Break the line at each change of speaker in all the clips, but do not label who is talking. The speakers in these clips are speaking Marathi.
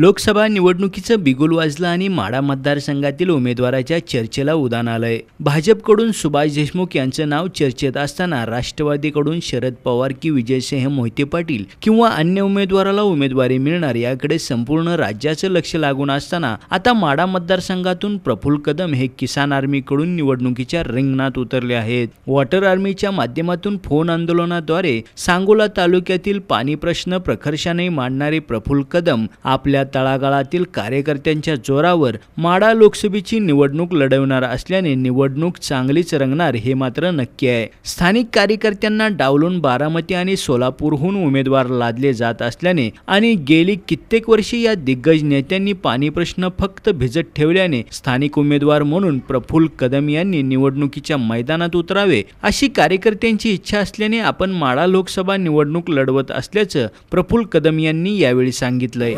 लोकसभा निवडणुकीचं बिगुल वाजलं आणि माडा मतदारसंघातील उमेदवाराच्या चर्चेला उदान आलंय. भाजपकडून सुभाष देशमुख यांचं नाव चर्चेत असताना राष्ट्रवादीकडून शरद पवार की विजयसिंह मोहिते पाटील किंवा अन्य उमेदवाराला उमेदवारी मिळणार याकडे संपूर्ण राज्याचं लक्ष लागून असताना आता माडा मतदारसंघातून प्रफुल्ल कदम हे किसान आर्मीकडून निवडणुकीच्या रिंगणात उतरले आहेत. वॉटर आर्मीच्या माध्यमातून फोन आंदोलनाद्वारे सांगोला तालुक्यातील पाणी प्रश्न प्रखर्षाने मांडणारे प्रफुल्ल कदम आपल्या तळागाळातील कार्यकर्त्यांच्या जोरावर माडा लोकसभेची निवडणूक लढवणार असल्याने निवडणूक चांगलीच रंगणार हे मात्र नक्की आहे. स्थानिक कार्यकर्त्यांना डावलून बारामती आणि सोलापूरहून उमेदवार लादले जात असल्याने आणि गेली कित्येक वर्षे या दिग्गज नेत्यांनी पाणी प्रश्न फक्त भिजत ठेवल्याने स्थानिक उमेदवार म्हणून प्रफुल्ल कदम यांनी निवडणुकीच्या मैदानात उतरावे अशी कार्यकर्त्यांची इच्छा असल्याने आपण माडा लोकसभा निवडणूक लढवत असल्याचं प्रफुल्ल कदम यांनी यावेळी सांगितलंय.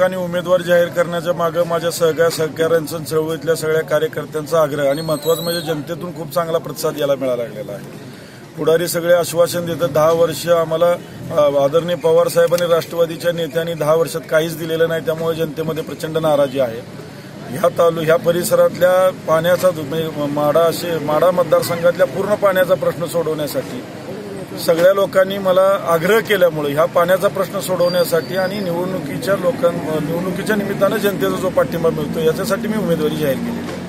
ठिकाणी उमेदवार जाहीर करण्याच्या मागे माझ्या सगळ्या सहकाऱ्यांचं चळवळीतल्या सगळ्या कार्यकर्त्यांचा आग्रह आणि महत्वाचं म्हणजे जनतेतून खूप चांगला प्रतिसाद याला मिळाला लागलेला आहे. पुढारी सगळे आश्वासन देतात दहा वर्ष आम्हाला आदरणीय पवार साहेबांनी राष्ट्रवादीच्या नेत्यांनी दहा वर्षात काहीच दिलेलं नाही त्यामुळे जनतेमध्ये प्रचंड नाराजी आहे. ह्या तालु ह्या परिसरातल्या पाण्याचा म्हणजे माडा असे माडा मतदारसंघातल्या पूर्ण पाण्याचा प्रश्न सोडवण्यासाठी सगळ्या लोकांनी मला आग्रह केल्यामुळे ह्या पाण्याचा प्रश्न सोडवण्यासाठी आणि निवडणुकीच्या लोकां निवडणुकीच्या निमित्तानं जनतेचा जो पाठिंबा मिळतो याच्यासाठी मी उमेदवारी जाहीर केली.